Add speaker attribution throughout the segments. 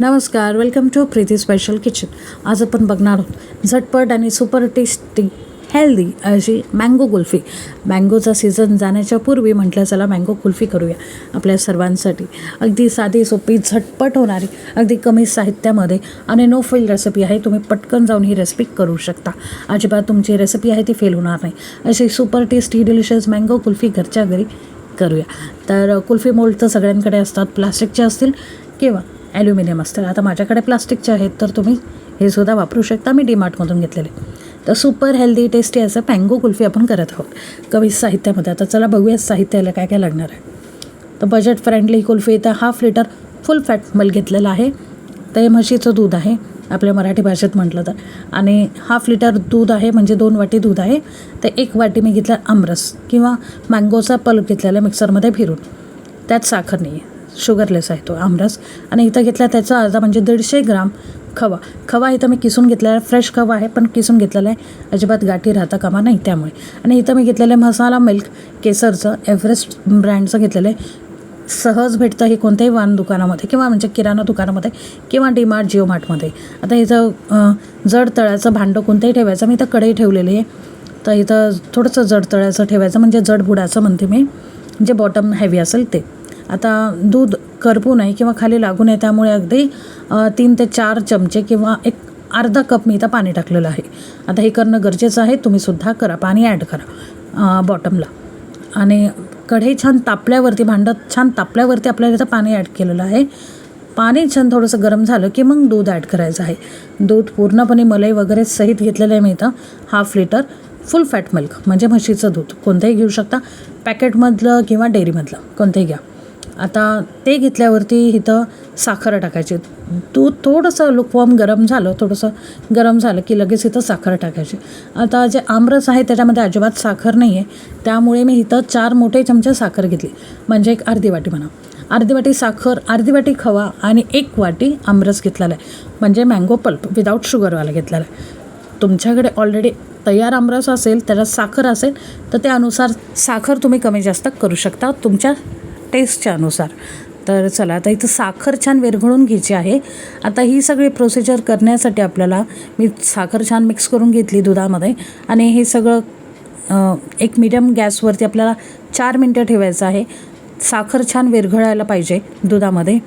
Speaker 1: नमस्कार welcome to Preeti special kitchen आज आपण बघणार आहोत झटपट आणि सुपर टेस्टी हेल्दी अशी मँगो कुल्फी. मँगोचा सीझन जाण्याच्या पूर्वी म्हटलं चला मँगो कुल्फी करूया आपल्या सर्वांसाठी. अगदी साधी सोपी झटपट होणारी अगदी कमी साहित्यामध्ये आणि नो फेल रेसिपी आहे तुम्ही पटकन जाऊन ही रेसिपी करू शकता. अजिबात तुमची रेसिपी आहे ती फेल होणार नाही. अशी super tasty delicious mango kulfi घरच्या घरी करूया. तर कुल्फी मोल्ड तर सगळ्यांकडे असतात प्लास्टिकचे असतील किंवा ॲल्युमिनियम असतील आता माझ्याकडे प्लास्टिकचे आहेत तर तुम्ही हे सुद्धा वापरू शकता. मी डीमार्टमधून घेतलेले. तर सुपर हेल्दी टेस्टी असं पँगो कुल्फी आपण करत आहोत. कमी साहित्यामध्ये. आता चला बघूया साहित्याला काय काय लागणार आहे. तर बजेट फ्रेंडली कुल्फी तर हाफ लिटर फुल फॅट मल घेतलेलं आहे. ते म्हशीचं दूध आहे. आपल्या मराठी भाषेत म्हटलं तर. आणि हाफ लिटर दूध आहे म्हणजे दोन वाटी दूध आहे. तर एक वाटी मी घेतला आमरस किंवा मँगोचा पल्प घेतलेला मिक्सरमध्ये फिरून. त्यात साखर नाही आहे शुगरलेस आहे तो आमरस. आणि इथं घेतला त्याचा अर्धा म्हणजे दीडशे ग्राम खवा. खवा इथं मी किसून घेतलेला आहे. फ्रेश खवा आहे पण किसून घेतलेला आहे. अजिबात गाठी राहता कामा नाही त्यामुळे. आणि इथं मी घेतलेलं आहे मसाला मिल्क केसरचं एव्हरेस्ट ब्रँडचं घेतलेलं आहे. सहज भेटतं हे कोणत्याही वाण दुकानामध्ये किंवा म्हणजे किराणा दुकानामध्ये किंवा डीमार्ट जिओ मार्टमध्ये आता इथं जड तळ्याचं भांडं कोणतंही ठेवायचं मी इथं कढई ठेवलेली आहे. तर इथं थोडंसं जड तळ्याचं ठेवायचं म्हणजे जड बुडाचं म्हणते मी जे बॉटम हॅवी असेल ते. आता दूध करपू नये किंवा खाली लागू नये त्यामुळे अगदी तीन ते चार चमचे किंवा एक अर्धा कप मी इथं पाणी टाकलेलं आहे. आता हे करणं गरजेचं आहे तुम्हीसुद्धा करा पाणी ॲड करा बॉटमला. आणि कढई छान तापल्यावरती भांडं छान तापल्यावरती आपल्याला इथं पाणी ॲड केलेलं आहे. पाणी छान थोडंसं गरम झालं की मग दूध ॲड करायचं आहे. दूध पूर्णपणे मलाई वगैरे सहित घेतलेलं आहे मी इथं half litre full fat milk म्हणजे म्हशीचं दूध. कोणतंही घेऊ शकता पॅकेटमधलं किंवा डेअरीमधलं कोणतंही घ्या. आता ते घेतल्यावरती इथं साखर टाकायची. दूध थोडंसं लुकवॉम गरम झालं थोडंसं गरम झालं की लगेच इथं साखर टाकायची. आता जे आमरस आहे त्याच्यामध्ये अजिबात साखर नाही आहे त्यामुळे मी इथं चार मोठे चमचे साखर घेतली. म्हणजे एक अर्धी वाटी म्हणा. अर्धी वाटी साखर अर्धी वाटी खवा आणि एक वाटी आमरस घेतलेला आहे. म्हणजे मँगो पल्प विदाऊट शुगरवाला घेतलेला आहे. तुमच्याकडे ऑलरेडी तयार आमरस असेल त्याच्यात साखर असेल तर त्यानुसार साखर तुम्ही कमी जास्त करू शकता. तुमच्या टेस्टच्या अनुसार. तर चला आता इथं साखर छान विरघळून घ्यायची आहे. आता ही सगळी प्रोसिजर करण्यासाठी आपल्याला मी साखर छान मिक्स करून घेतली दुधामध्ये. आणि हे सगळं एक मिडियम गॅसवरती आपल्याला चार मिनटं ठेवायचं आहे. साखर छान विरघळायला पाहिजे दुधामध्ये.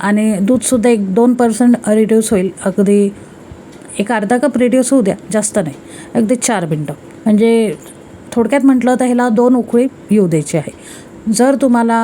Speaker 1: आणि दूधसुद्धा एक दोन पर्सेंट रिड्यूस होईल. अगदी एक अर्धा कप रिड्यूस होऊ द्या जास्त नाही. अगदी चार मिनटं. म्हणजे थोडक्यात म्हटलं तर ह्याला दोन उकळी येऊ द्यायची आहे. जर तुम्हाला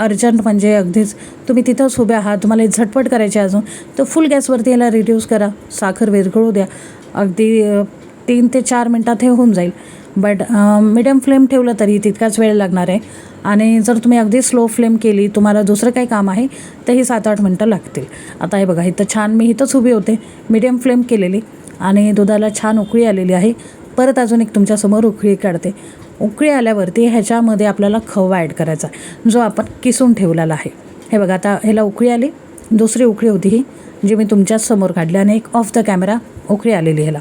Speaker 1: अर्जंट म्हणजे अगदीच तुम्ही तिथंच उभे आहात तुम्हाला झटपट करायचे अजून तर फुल गॅसवरती याला रिड्यूस करा. साखर विरघळू द्या. अगदी तीन ते चार मिनटात हे होऊन जाईल. बट मिडियम फ्लेम ठेवलं तरी तितकाच वेळ लागणार आहे. आणि जर तुम्ही अगदी स्लो फ्लेम केली तुम्हाला दुसरं काही काम आहे तर ही सात आठ मिनटं लागतील. आता हे बघा इथं छान मी इथंच उभी होते मिडियम फ्लेम केलेली. आणि दुधाला छान उकळी आलेली आहे. परत अजून एक तुमच्यासमोर उकळी काढते. उकळी आल्यावरती ह्याच्यामध्ये आपल्याला खवा ॲड करायचा जो आपण किसून ठेवलेला आहे. हे बघा आता ह्याला उकळी आली. दुसरी उकळी होती ही जी मी तुमच्याच समोर काढली आणि एक ऑफ द कॅमेरा उकळी आलेली ह्याला.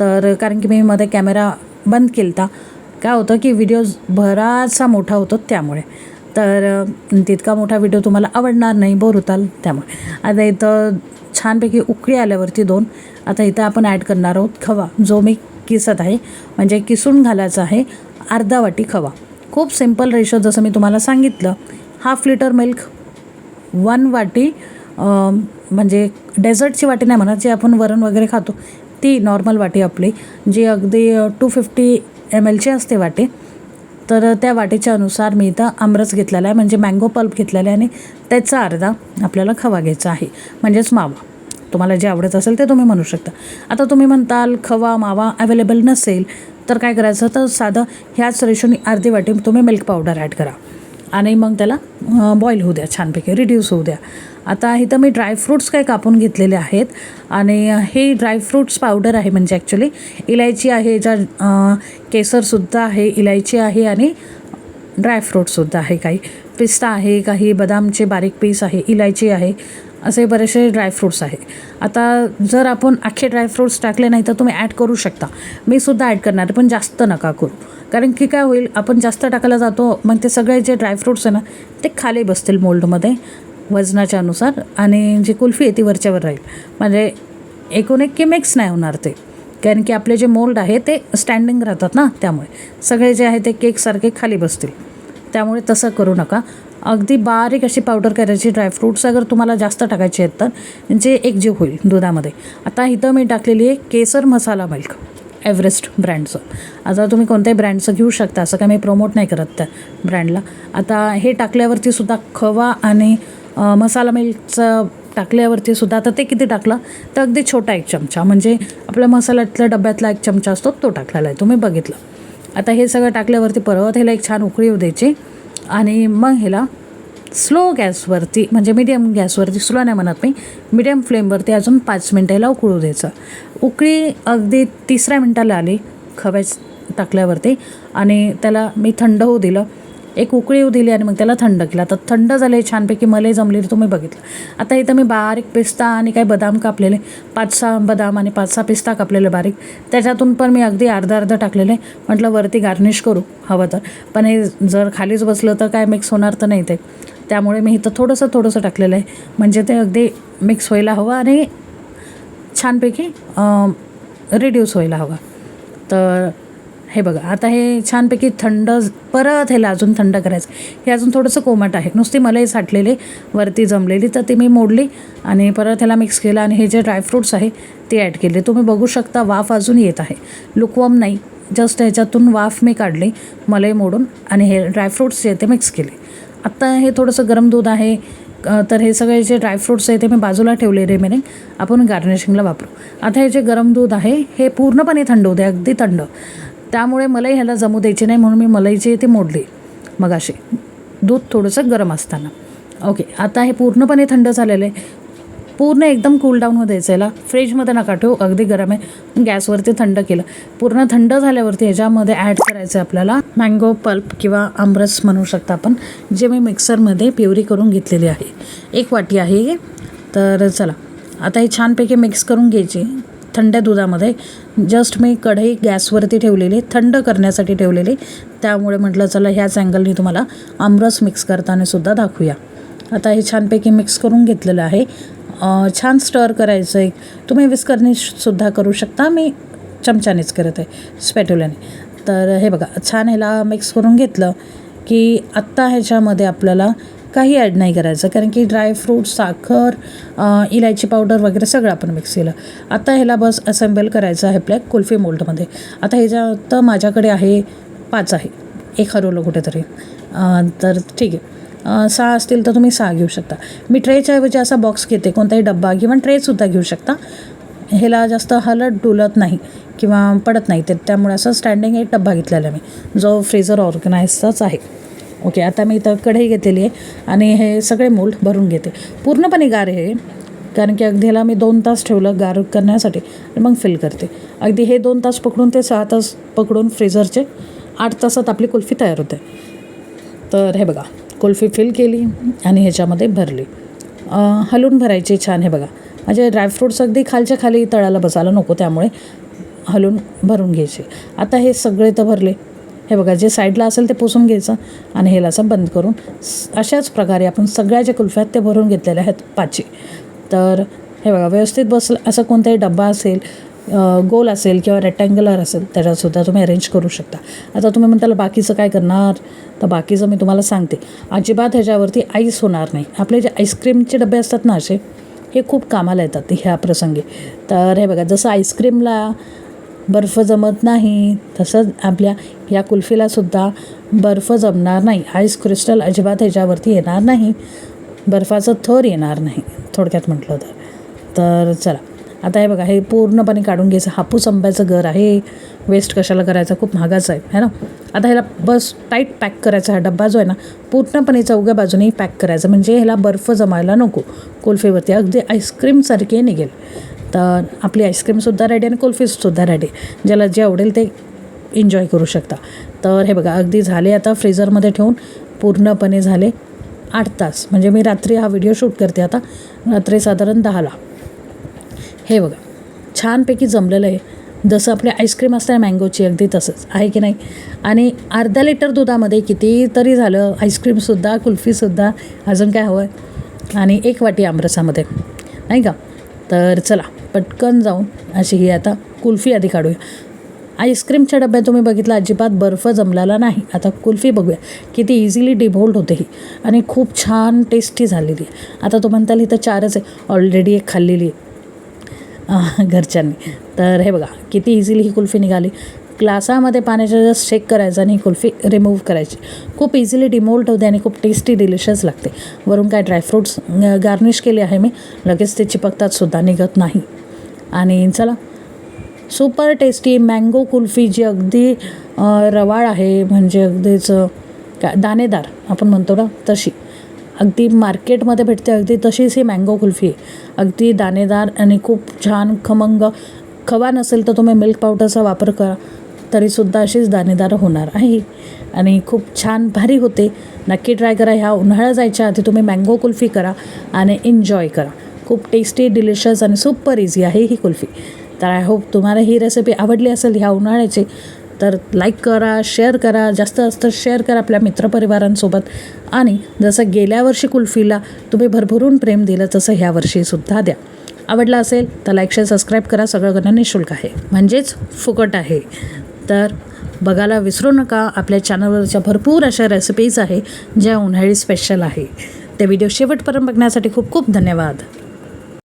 Speaker 1: तर कारण की मी मध्ये कॅमेरा बंद केलता. काय होतं की व्हिडिओ बराचसा मोठा होतो त्यामुळे. तर तितका मोठा व्हिडिओ तुम्हाला आवडणार नाही बोर होताल त्यामुळे. आता इथं छानपैकी उकळी आल्यावरती दोन. आता इथं आपण ॲड करणार आहोत खवा जो मी किसत आहे. म्हणजे किसून घालायचा आहे. अर्धा वाटी खवा. खूप सिंपल रेशो जसं मी तुम्हाला सांगितलं. हाफ लिटर मिल्क वन वाटी म्हणजे डेझर्टची वाटी नाही म्हणा जे आपण वरण वगैरे खातो ती नॉर्मल वाटी आपली. जी अगदी टू फिफ्टी एम एलची असते वाटी. तर त्या वाटीच्या अनुसार मी इथं आमरस घेतलेला आहे म्हणजे मँगो पल्प घेतलेला आहे आणि त्याचा अर्धा आपल्याला खवा घ्यायचा आहे. म्हणजेच मावा. तुम्हाला जे आवडत असेल ते तुम्ही म्हणू शकता. आता तुम्ही म्हणताल खवा मावा अवेलेबल नसेल तर काय करायचं? तर साधं ह्याच रेशोनी अर्धी वाटी तुम्ही मिल्क पावडर ॲड करा. आणि मग त्याला बॉईल होऊ द्या छानपैकी रिड्यूस होऊ द्या. आता इथं मी ड्रायफ्रूट्स काही कापून घेतलेले आहेत. आणि हे ड्रायफ्रूट्स पावडर आहे म्हणजे ॲक्च्युली इलायची आहे ज्या केसरसुद्धा आहे इलायची आहे आणि ड्रायफ्रूटसुद्धा आहे काही. पिस्ता आहे काही बदामचे बारीक पीस आहे इलायची आहे. असे बरेचसे ड्रायफ्रूट्स आहे आता जर आपण अख्खे ड्रायफ्रूट्स टाकले नाही तर तुम्ही ॲड करू शकता. मी सुद्धा ॲड करणार आहे, पण जास्त नका करू. कारण की काय होईल आपण जास्त टाकायला जातो मग ते सगळे जे ड्रायफ्रूट्स आहे ना ते खाली बसतील मोल्डमध्ये वजनाच्या अनुसार आणि जी कुल्फी आहे ती वरच्यावर राहील. म्हणजे एकूण एक की मिक्स नाही होणार ते. कारण की आपले जे मोल्ड आहे ते स्टँडिंग राहतात ना त्यामुळे. सगळे जे आहे ते केकसारखे खाली बसतील. त्यामुळे तसं करू नका. अगदी बारीक अशी पावडर करायची ड्रायफ्रूट्स अगर तुम्हाला जास्त टाकायचे आहेत तर जे एकजीव होईल दुधामध्ये. आता इथं मी टाकलेली आहे केसर मसाला मिल्क एव्हरेस्ट ब्रँडचं आता तुम्ही कोणत्याही ब्रँडचं घेऊ शकता असं काय मी प्रमोट नाही करत त्या ब्रँडला आता हे टाकल्यावरती सुद्धा खवा आणि मसाला मिल्कचं टाकल्यावरती सुद्धा आता ते किती टाकलं? तर अगदी छोटा एक चमचा. म्हणजे आपल्या मसाल्यातल्या डब्यातला एक चमचा असतो तो टाकलेला आहे. तुम्ही बघितलं. आता हे सगळं टाकल्यावरती परत ह्याला एक छान उकळी येऊ द्यायची. आणि मग ह्याला स्लो गॅसवरती म्हणजे मीडियम गॅसवरती स्लो नाही म्हणत मी मीडियम फ्लेमवरती अजून पाच मिनटं याला उकळू द्यायचं. उकळी अगदी तिसऱ्या मिनटाला आली खव्याच टाकल्यावरती आणि त्याला मी थंड होऊ दिलं. एक उकळी येऊ दिली आणि मग त्याला थंड केलं. आता थंड झाले छानपैकी मलई जमली तुम्ही बघितलं. आता इथं मी बारीक पिस्ता आणि काही बदाम कापलेले. पाच सहा बदाम आणि पाच सहा पिस्ता कापलेले बारीक. त्याच्यातून पण मी अगदी अर्धा अर्धा टाकलेले. म्हटलं वरती गार्निश करू हवं तर. पण हे जर खालीच बसलं तर काय मिक्स होणार तर नाही ते. त्यामुळे मी इथं थोडंसं थोडंसं टाकलेलं आहे. म्हणजे ते अगदी मिक्स व्हायला हवं आणि छानपैकी रिड्यूस व्हायला हवा. तर हे बघा आता हे छानपैकी थंड परत ह्याला अजून थंड करायचं. हे अजून थोडंसं कोमट आहे. नुसती मलई साठलेली वरती जमलेली तर ती मी मोडली आणि परत ह्याला मिक्स केलं आणि हे जे ड्रायफ्रूट्स आहे ते ॲड केले. तुम्ही बघू शकता वाफ अजून येत आहे. लुकवम नाही. जस्ट ह्याच्यातून वाफ मी काढली मलई मोडून आणि हे ड्रायफ्रूट्स जे ते मिक्स केले. आत्ता हे थोडंसं गरम दूध आहे तर हे सगळे जे ड्रायफ्रूट्स आहे ते मी बाजूला ठेवले रेमेनिंग आपण गार्निशिंगला वापरू. आता हे जे गरम दूध आहे हे पूर्णपणे थंड होते अगदी थंड. त्यामुळे मलाई ह्याला जमू द्यायची नाही म्हणून मी मलाई इथे ती मोडली. मग अशी दूध थोडंसं गरम असताना. ओके आता हे पूर्णपणे थंड झालेलं आहे. पूर्ण एकदम कूल डाऊन द्यायचं याला फ्रीजमध्ये नका ठेवू अगदी गरम आहे. गॅसवरती थंड केलं. पूर्ण थंड झाल्यावरती ह्याच्यामध्ये ॲड करायचं आहे आपल्याला मँगो पल्प किंवा आमरस म्हणू शकता आपण जे मी मिक्सरमध्ये प्युरी करून घेतलेली आहे. एक वाटी आहे हे. तर चला. आता हे छानपैकी मिक्स करून घ्यायची. थंड दुधामध्ये. जस्ट मी कढई गॅसवरती ठेवलेली थंड करण्यासाठी ठेवलेली. त्यामुळे म्हटलं चला ह्याच अँगलनी तुम्हाला आमरस मिक्स करताना सुद्धा दाखवूया. आता हे छानपैकी मिक्स करून घेतलेलं आहे. छान स्टर करायचं आहे तुम्ही विस्करणीसुद्धा करू शकता. मी चमच्यानेच करत आहे स्पॅट्युल्याने तर हे बघा छान ह्याला मिक्स करून घेतलं की आत्ता ह्याच्यामध्ये आपल्याला काही ॲड नाही करायचं. कारण की ड्रायफ्रूट साखर इलायची पावडर वगैरे सगळं आपण मिक्स केलं. आता ह्याला बस असेंबल करायचं आहे आपल्या कुल्फी मोल्डमध्ये आता ह्याच्यात माझ्याकडे आहे पाच आहे. एक हरवलं कुठेतरी. तर ठीक आहे. सहा असतील तर तुम्ही सहा घेऊ शकता. मी ट्रेच्या ऐवजी असा बॉक्स घेते. कोणताही डब्बा किंवा ट्रेसुद्धा घेऊ शकता. ह्याला जास्त हलत डुलत नाही किंवा पडत नाही. ते त्यामुळे असं स्टँडिंग एक डब्बा घेतलेला मी. जो फ्रीजर ऑर्गनाईजचाच आहे. ओके आता मी इथं कढई घेतलेली आहे आणि हे सगळे मोल्ड भरून घेते. पूर्णपणे गार हे. कारण की अगदी ह्याला मी दोन तास ठेवलं गार करण्यासाठी आणि मग फिल करते. अगदी हे दोन तास पकडून ते सहा तास पकडून फ्रीझरचे आठ तासात आपली कुल्फी तयार होते. तर हे बघा कुल्फी फिल केली आणि ह्याच्यामध्ये भरली. हलून हलवून भरायची छान हे बघा. म्हणजे ड्रायफ्रूट्स अगदी खालच्या खाली तळाला बसायला नको त्यामुळे हलवून भरून घ्यायचे. आता हे सगळे तर भरले. हे बघा जे साईडला असेल ते पुसून घ्यायचं आणि हेला असं बंद करून अशाच प्रकारे आपण सगळ्या ज्या कुल्फ्या आहेत ते भरून घेतलेल्या आहेत पाचशे तर हे बघा व्यवस्थित बसलं असं कोणताही डब्बा असेल गोल असेल किंवा रेक्टँग्युलर असेल त्याच्यातसुद्धा तुम्ही अरेंज करू शकता. आता तुम्ही म्हणताल बाकीचं काय करणार? तर बाकीचं मी तुम्हाला सांगते. अजिबात ह्याच्यावरती आईस होणार नाही. आपले जे आईस्क्रीमचे डबे असतात ना असे हे खूप कामाला येतात ह्या प्रसंगी. तर हे बघा जसं आईस्क्रीमला बर्फ जमत नाही. तसंच आपल्या या कुल्फीलासुद्धा बर्फ जमणार नाही. आईस क्रिस्टल अजिबात ह्याच्यावरती येणार नाही. बर्फाचं थर येणार नाही. थोडक्यात म्हटलं तर. तर चला. आता हे बघा हे पूर्णपणे काढून घ्यायचं. हापूस आंब्याचं घर आहे. वेस्ट कशाला करायचं? खूप महागाचं आहे. है ना? आता ह्याला बस टाईट पॅक करायचा हा डब्बा जो आहे ना पूर्णपणे चौघ्या बाजूने पॅक करायचा. म्हणजे ह्याला बर्फ जमायला नको. कुल्फीवरती. अगदी आईस्क्रीमसारखे निघेल. तर आपली आईस्क्रीमसुद्धा रेडी आणि कुल्फीसुद्धा रेडी ज्याला जे आवडेल ते एन्जॉय करू शकता. तर हे बघा अगदी झाले आता फ्रीझरमध्ये ठेवून पूर्णपणे झाले आठ तास. म्हणजे मी रात्री हा व्हिडिओ शूट करते आता. रात्री साधारण दहाला. हे बघा छानपैकी जमलेलं आहे. जसं आपले आईस्क्रीम असतं मँगोची अगदी तसंच. आहे की नाही? आणि अर्धा लिटर दुधामध्ये कितीतरी झालं आईस्क्रीमसुद्धा कुल्फीसुद्धा अजून काय हवं आहे आणि एक वाटी आमरसामध्ये. नाही का? तर चला. पटकन जाऊन अशी ही आता कुल्फी आधी काढूया. आईस्क्रीमच्या डब्यात तुम्ही बघितलं अजिबात बर्फ जमलेला नाही. आता कुल्फी बघूया. किती इझिली डिभोल्ड होते ही. आणि खूप छान टेस्टी झालेली आहे. आता तो म्हणताल इथं चारच आहे. ऑलरेडी एक खाल्लेली आहे. घरच्यांनी. तर हे बघा किती इझिली ही कुल्फी निघाली. ग्लासामध्ये पाण्याच्या जस्ट शेक करायचं आणि ही कुल्फी रिमूव्ह करायची. खूप इझिली डिमोल्ट होते आणि खूप टेस्टी डिलिशियस लागते. वरून काय ड्रायफ्रूट्स गार्निश केले आहे मी. लगेच ते चिपकतात सुद्धा निघत नाही. आणि चला. सुपर टेस्टी मँगो कुल्फी जी अगदी रवाळ आहे म्हणजे अगदीच काय दाणेदार आपण म्हणतो ना तशी. अगदी मार्केटमध्ये भेटते अगदी तशीच ही मँगो कुल्फी आहे. अगदी दाणेदार आणि खूप छान खमंग. खवा नसेल तर तुम्ही मिल्क पावडरचा वापर करा तरीसुद्धा अशीच दाणेदार होणार आहे आणि खूप छान भारी होते. नक्की ट्राय करा. ह्या उन्हाळा जायच्या आधी तुम्ही मँगो कुल्फी करा आणि एन्जॉय करा. खूप टेस्टी डिलिशियस आणि सुपर इझी आहे ही कुल्फी. तर आय होप तुम्हाला ही रेसिपी आवडली असेल ह्या उन्हाळ्याची तर लाईक करा शेअर करा जास्त जास्त शेअर करा आपल्या मित्रपरिवारांसोबत. आणि जसं गेल्या वर्षी कुल्फीला तुम्ही भरभरून प्रेम दिलं तसं ह्या वर्षीसुद्धा द्या. आवडला असेल तर लाईक शेअर सबस्क्राईब करा सगळं करणं निशुल्क आहे. म्हणजेच फुकट आहे. तर बघायला विसरू नका आपल्या चॅनलवरच्या भरपूर अशा रेसिपीज आहे ज्या उन्हाळी स्पेशल आहे. ते व्हिडिओ शेवटपर्यंत बघण्यासाठी खूप खूप धन्यवाद.